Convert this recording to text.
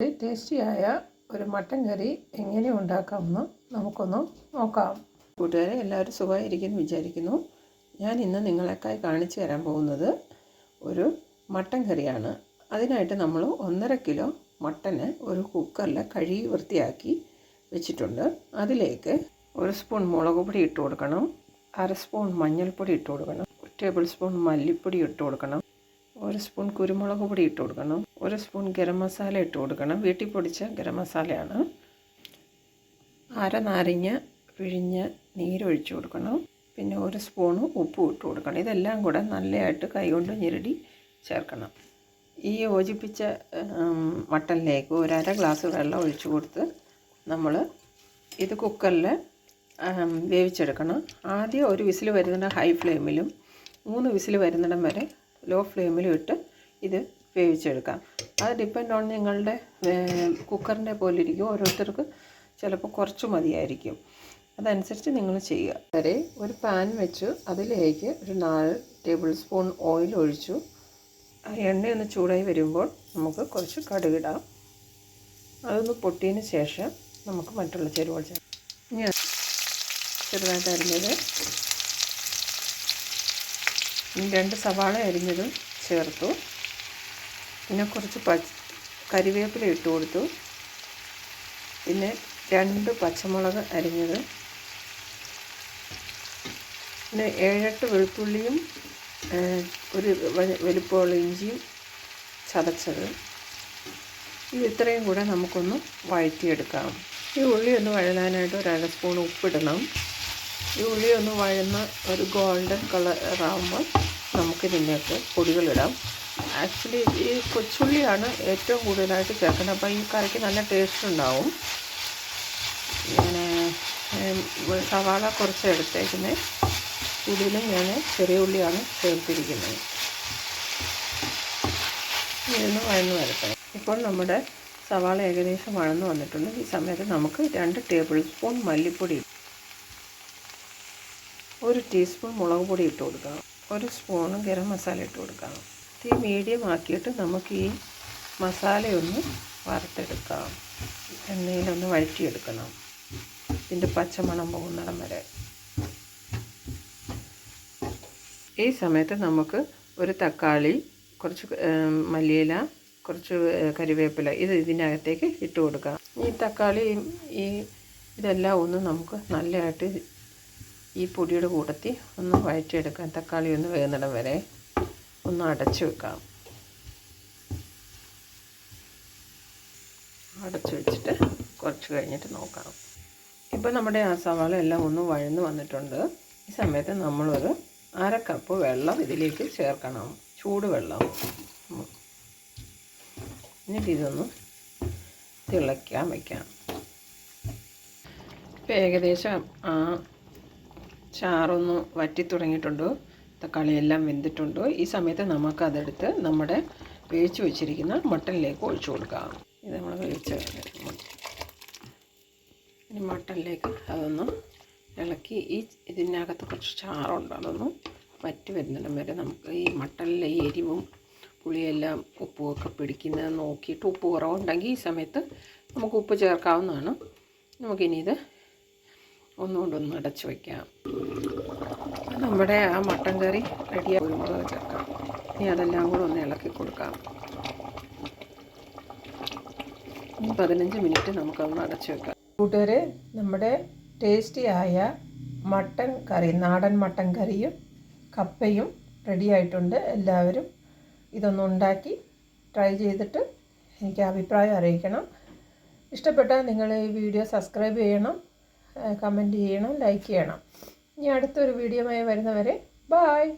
ടേസ്റ്റിയായ ഒരു മട്ടൻ കറി എങ്ങനെ ഉണ്ടാക്കാമെന്ന് നമുക്കൊന്ന് നോക്കാം. കൂട്ടുകാരെ എല്ലാവരും സുഖമായിരിക്കും വിചാരിക്കുന്നു. ഞാൻ ഇന്ന് നിങ്ങളെക്കായി കാണിച്ചു തരാൻ പോകുന്നത് ഒരു മട്ടൻ കറിയാണ്. അതിനായിട്ട് നമ്മൾ ഒന്നര കിലോ മട്ടന് ഒരു കുക്കറിൽ കഴുകി വൃത്തിയാക്കി വെച്ചിട്ടുണ്ട്. അതിലേക്ക് ഒരു സ്പൂൺ മുളക് പൊടി ഇട്ട് കൊടുക്കണം. അര സ്പൂൺ മഞ്ഞൾപ്പൊടി ഇട്ട് കൊടുക്കണം. ഒരു ടേബിൾ സ്പൂൺ മല്ലിപ്പൊടി ഇട്ട് കൊടുക്കണം. ഒരു സ്പൂൺ കുരുമുളക് പൊടി ഇട്ട് കൊടുക്കണം. ഒരു സ്പൂൺ ഗരം മസാല ഇട്ട് കൊടുക്കണം. വീട്ടിൽ പൊടിച്ച ഗരം മസാലയാണ്. അര നാരങ്ങ പിഴിഞ്ഞ് നീരൊഴിച്ച് കൊടുക്കണം. പിന്നെ ഒരു സ്പൂണ് ഉപ്പും ഇട്ട് കൊടുക്കണം. ഇതെല്ലാം കൂടെ നല്ലതായിട്ട് കൈകൊണ്ട് ഞെരടി ചേർക്കണം. ഈ യോജിപ്പിച്ച മട്ടനിലേക്ക് ഒരു അര ഗ്ലാസ് വെള്ളം ഒഴിച്ച് കൊടുത്ത് നമ്മൾ ഇത് കുക്കറിൽ വേവിച്ചെടുക്കണം. ആദ്യം ഒരു വിസിൽ വരുന്നിടം ഹൈ ഫ്ലെയിമിലും മൂന്ന് വിസിൽ വരുന്നിടം വരെ ലോ ഫ്ലെയിമിലും ഇട്ട് ഇത് വേവിച്ചെടുക്കാം. അത് ഡിപ്പെൻഡ് ഓൺ നിങ്ങളുടെ കുക്കറിന്റെ പോലെ ഇരിക്കും ഓരോരുത്തർക്ക് ചിലപ്പോൾ കുറച്ച് മതിയായിരിക്കും. അതനുസരിച്ച് നിങ്ങൾ ചെയ്യുക. വരെ ഒരു പാൻ വെച്ചു. അതിലേക്ക് ഒരു നാല് ടേബിൾ സ്പൂൺ ഓയിൽ ഒഴിച്ചു. ആ എണ്ണയൊന്ന് ചൂടായി വരുമ്പോൾ നമുക്ക് കുറച്ച് കടുകിടാം അതൊന്ന് പൊട്ടിയതിന് ശേഷം നമുക്ക് മറ്റുള്ള ചേരുവകൾ ചേർക്കാം. ഇനി ചെറുതായിട്ട് അരിഞ്ഞത് രണ്ട് സവാള അരിഞ്ഞത് ചേർത്തു. പിന്നെ കുറച്ച് പച്ച കരിവേപ്പില ഇട്ട് കൊടുത്തു. പിന്നെ രണ്ട് പച്ചമുളക് അരിഞ്ഞത്. പിന്നെ ഏഴെട്ട് വെളുത്തുള്ളിയും ഒരു വലുപ്പമുള്ള ഇഞ്ചിയും ചതച്ചത്. ഇത് ഇത്രയും കൂടെ നമുക്കൊന്ന് വഴറ്റിയെടുക്കാം. ഈ ഉള്ളി ഒന്ന് വഴലാനായിട്ട് ഒരു അര സ്പൂൺ ഉപ്പിടണം. ഈ ഉള്ളി ഒന്ന് വഴന്ന് ഒരു ഗോൾഡൻ കളറാകുമ്പോൾ നമുക്കിതിന്റെയൊക്കെ പൊടികളിടാം. ആക്ച്വലി ഈ കൊച്ചുള്ളിയാണ് ഏറ്റവും കൂടുതലായിട്ട് ചേർക്കുന്നത്. അപ്പോൾ ഈ കറിക്ക് നല്ല ടേസ്റ്റ് ഉണ്ടാവും. ഞാൻ സവാള കുറച്ച് എടുത്തേക്കുന്നത് കൂടുതലും ഞാൻ ചെറിയ ഉള്ളിയാണ് ചേർത്തിരിക്കുന്നത്. ഇതൊന്ന് വഴന്ന് വരട്ടെ. ഇപ്പോൾ നമ്മുടെ സവാള ഏകദേശം വഴന്ന് വന്നിട്ടുണ്ട്. ഈ സമയത്ത് നമുക്ക് രണ്ട് ടേബിൾ സ്പൂൺ മല്ലിപ്പൊടി ഒരു ടീസ്പൂൺ മുളക് പൊടി ഇട്ട് കൊടുക്കണം. ഒരു സ്പൂണ് ഗരം മസാല ഇട്ട് കൊടുക്കണം. തീ മീഡിയം ആക്കിയിട്ട് നമുക്ക് ഈ മസാലയൊന്ന് വറുത്തെടുക്കാം. എണ്ണയിലൊന്ന് വഴറ്റിയെടുക്കണം. ഇതിന്റെ പച്ചമണം പോകുന്നിടം വരെ. ഈ സമയത്ത് നമുക്ക് ഒരു തക്കാളി കുറച്ച് മല്ലിയില കുറച്ച് കരിവേപ്പില ഇത് ഇതിനകത്തേക്ക് ഇട്ട് കൊടുക്കാം. ഈ തക്കാളി ഈ ഇതെല്ലാം ഒന്ന് നമുക്ക് നല്ലതായിട്ട് ഈ പൊടിയുടെ കൂട്ടത്തിൽ ഒന്ന് വഴറ്റിയെടുക്കാം. തക്കാളി ഒന്ന് വേകുന്നിടം വരെ ഒന്ന് അടച്ചു വെക്കാം. അടച്ചു വെച്ചിട്ട് കുറച്ച് കഴിഞ്ഞിട്ട് നോക്കാം. ഇപ്പോൾ നമ്മുടെ ആ സവാള എല്ലാം ഒന്ന് വഴന്ന് വന്നിട്ടുണ്ട്. ഈ സമയത്ത് നമ്മളൊരു അര കപ്പ് വെള്ളം ഇതിലേക്ക് ചേർക്കണം. ചൂടുവെള്ളം. എന്നിട്ട് ഇതൊന്ന് തിളയ്ക്കാൻ വയ്ക്കാം ഇപ്പം ഏകദേശം ആ ചാറൊന്ന് വറ്റി തുടങ്ങിയിട്ടുണ്ട്. തക്കാളി എല്ലാം വെന്തിട്ടുണ്ട്. ഈ സമയത്ത് നമുക്കതെടുത്ത് നമ്മുടെ വേവിച്ച് വെച്ചിരിക്കുന്ന മട്ടനിലേക്ക് ഒഴിച്ചു കൊടുക്കാം. ഇത് നമ്മൾ വേവിച്ച് ഇനി മട്ടനിലേക്ക് അതൊന്ന് ഇളക്കി ഈ ഇതിനകത്ത് കുറച്ച് ചാറുണ്ട്. അതൊന്ന് വറ്റി വരുന്നിടം വരെ നമുക്ക് ഈ മട്ടനിലെ എരിവും പുളിയെല്ലാം ഉപ്പുമൊക്കെ പിടിക്കുന്നത് നോക്കിയിട്ട് ഉപ്പ് കുറവുണ്ടെങ്കിൽ ഈ സമയത്ത് നമുക്ക് ഉപ്പ് ചേർക്കാവുന്നതാണ്. നമുക്കിനി ഇത് ഒന്നുകൊണ്ടൊന്ന് അടച്ചു വയ്ക്കാം നമ്മുടെ ആ മട്ടൻ കറി റെഡിയായി കുരുമുളക് ചേർക്കാം. ഇനി അതെല്ലാം കൂടെ ഒന്ന് ഇളക്കി കൊടുക്കാം. ഇനി പതിനഞ്ച് മിനിറ്റ് നമുക്കൊന്ന് അടച്ചു വെക്കാം. കൂട്ടുകാരെ നമ്മുടെ ടേസ്റ്റി ആയ മട്ടൻ കറി നാടൻ മട്ടൻ കറിയും കപ്പയും റെഡിയായിട്ടുണ്ട് എല്ലാവരും ഇതൊന്ന് ഉണ്ടാക്കി ട്രൈ ചെയ്തിട്ട് എനിക്ക് അഭിപ്രായം അറിയിക്കണം. ഇഷ്ടപ്പെട്ടാൽ നിങ്ങൾ ഈ വീഡിയോ സബ്സ്ക്രൈബ് ചെയ്യണം. കമന്റ് ചെയ്യണം ലൈക്ക് ചെയ്യണം. ഇനി അടുത്തൊരു വീഡിയോയുമായി വരുന്നവരെ ബായ്